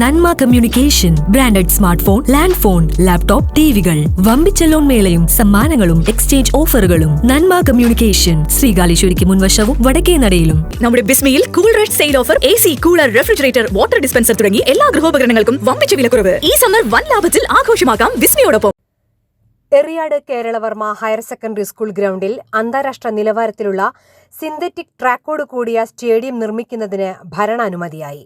Nanma communication branded smart phone land phone laptop ടിവികൾ. വമ്പിച്ച loan മേളയും സമ്മാനങ്ങളും exchange ഓഫറുകളും. നന്മ കമ്മ്യൂണിക്കേഷൻ ശ്രീകാലേശ്വരിക്ക് മുൻവശവും വടക്കേ നടയിലും. നമ്മുടെ ബിസ്മയിൽ cool red sale offer A C cooler refrigerator water dispenser തുടങ്ങി എല്ലാ ഗൃഹോപകരണങ്ങൾക്കും വമ്പിച്ച വിലക്കുറവ്. ഈ സമ്മർ വൻ ലാഭത്തിൽ ആഘോഷമാക്കാം ബിസ്മിയോടൊപ്പം. Eriyad Keralavarma higher secondary school ഗ്രൗണ്ടിൽ അന്താരാഷ്ട്ര നിലവാരത്തിലുള്ള സിന്തറ്റിക് ട്രാക്കോട് കൂടിയ സ്റ്റേഡിയം നിർമ്മിക്കുന്നതിന് ഭരണാനുമതിയായി.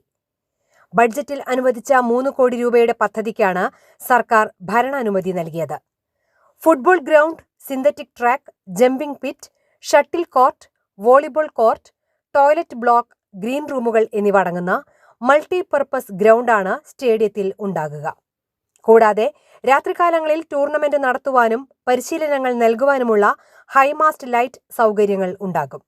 ബഡ്ജറ്റിൽ അനുവദിച്ച മൂന്ന് കോടി രൂപയുടെ പദ്ധതിക്കാണ് സർക്കാർ ഭരണാനുമതി നൽകിയത്. Football ground synthetic track jumping pit shuttle court volleyball court toilet block green റൂമുകൾ എന്നിവ അടങ്ങുന്ന മൾട്ടിപർപ്പസ് ഗ്രൗണ്ടാണ് സ്റ്റേഡിയത്തിൽ ഉണ്ടാകുക. കൂടാതെ രാത്രികാലങ്ങളിൽ ടൂർണമെന്റ് നടത്തുവാനും പരിശീലനങ്ങൾ നൽകുവാനുമുള്ള ഹൈമാസ്റ്റ് ലൈറ്റ് സൗകര്യങ്ങൾ ഉണ്ടാകും.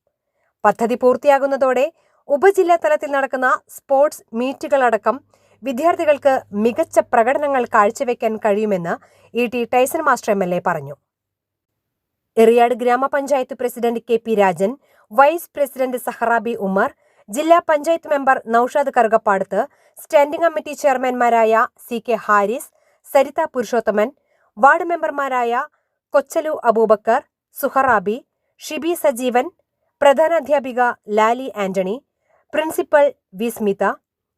പദ്ധതി പൂർത്തിയാകുന്നതോടെ ഉപജില്ലാ തലത്തിൽ നടക്കുന്ന സ്പോർട്സ് മീറ്റുകളടക്കം വിദ്യാർത്ഥികൾക്ക് മികച്ച പ്രകടനങ്ങൾ കാഴ്ചവെക്കാൻ കഴിയുമെന്ന് E T Tyson master M L A പറഞ്ഞു. എറിയാട് ഗ്രാമപഞ്ചായത്ത് president K P Rajan vice president Saharabi Umar ജില്ലാ panchayat member Noushad Karukappadath standing committee ചെയർമാൻമാരായ C K Haris Saritha Purushothaman ward മെമ്പർമാരായ Kochalu Abubakar Suharabi Shibi Sajeevan പ്രധാനാധ്യാപിക Lali Antony principal V. Smitha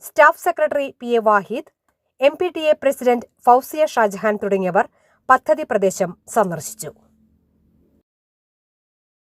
staff secretary P. A. Vahid M. P. T. A. President Fousiya Shajahan തുടങ്ങിയവർ പദ്ധതി പ്രദേശം സന്ദർശിച്ചു.